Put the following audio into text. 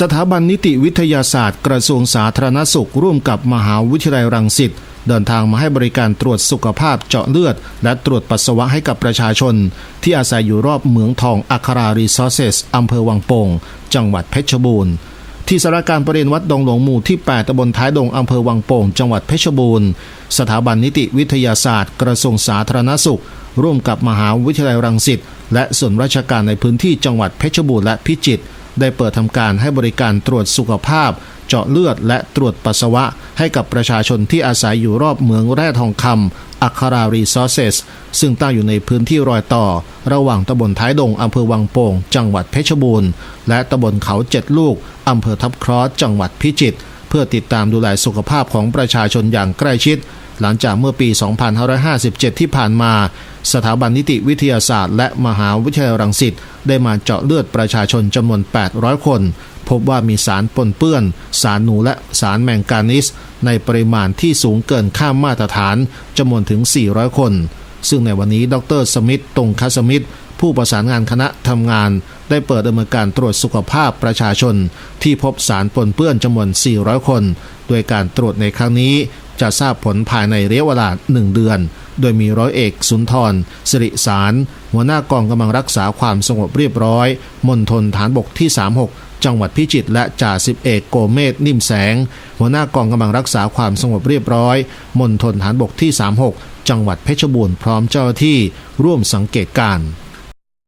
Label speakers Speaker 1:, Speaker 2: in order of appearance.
Speaker 1: สถาบันนิติวิทยาศาสตร์ กระทรวงสาธารณสุข ร่วมกับมหาวิทยาลัยรังสิตเดินทางมาให้บริการตรวจสุขภาพเจาะเลือด และตรวจปัสสาวะให้กับประชาชน ที่อาศัยอยู่รอบเหมืองทองอัครารีซอสเซสอำเภอวังโป่งจังหวัดเพชรบูรณ์ที่สารการประเด็นวัดดงหลวงหมู่ที่ 8ตำบลท้ายดงอำเภอวังโป่ง จังหวัดเพชรบูรณ์ สถาบันนิติวิทยาศาสตร์ กระทรวงสาธารณสุข ร่วมกับมหาวิทยาลัยรังสิตและส่วนราชการในพื้นที่จังหวัดเพชรบูรณ์และพิจิตร ได้เปิดทำการให้บริการตรวจสุขภาพ เจาะเลือดและตรวจปัสสาวะ ให้กับประชาชนที่อาศัยอยู่รอบเมืองแร่ทองคำอัครารีซอสเซสซึ่งตั้งอยู่ในพื้นที่รอยต่อ ระหว่างตำบลท้ายดงอำเภอวังโป่ง จังหวัดเพชรบูรณ์ และตำบลเขาเจ็ดลูกอำเภอทับครอสจังหวัดพิจิตรเพื่อติดตามดูแลสุขภาพของประชาชนอย่างใกล้ชิดหลังจากเมื่อปี 2557 ที่ผ่านมา สถาบันนิติวิทยาศาสตร์ และมหาวิทยาลัยรังสิตได้มาเจาะเลือดประชาชนจำนวน 800 คน พบว่ามีสารปนเปื้อน สารหนูและสารแมงกานิส ในปริมาณที่สูงเกินข้ามมาตรฐานจำนวนถึง 400 คน ซึ่งในวันนี้ดรสมิธตรงคสมิธผู้ประสานงานคณะทำงาน ได้เปิดดำเนินการตรวจสุขภาพประชาชน ที่พบสารปนเปื้อนจำนวน 400 คน โดยการตรวจในครั้งนี้จะทราบผลภายในระยะเวลา 1 เดือน โดยมีร้อยเอกสุนทรสิริสาร หัวหน้ากองกำลังรักษาความสงบเรียบร้อยมณฑลฐานบกที่ 36 จังหวัดพิจิตรและจ่าสิบเอกโกเมศนิ่มแสง หัวหน้ากองกำลังรักษาความสงบเรียบร้อยมณฑลฐานบกที่ 36 จังหวัดเพชรบูรณ์พร้อมเจ้าหน้าที่ร่วมสังเกตการณ์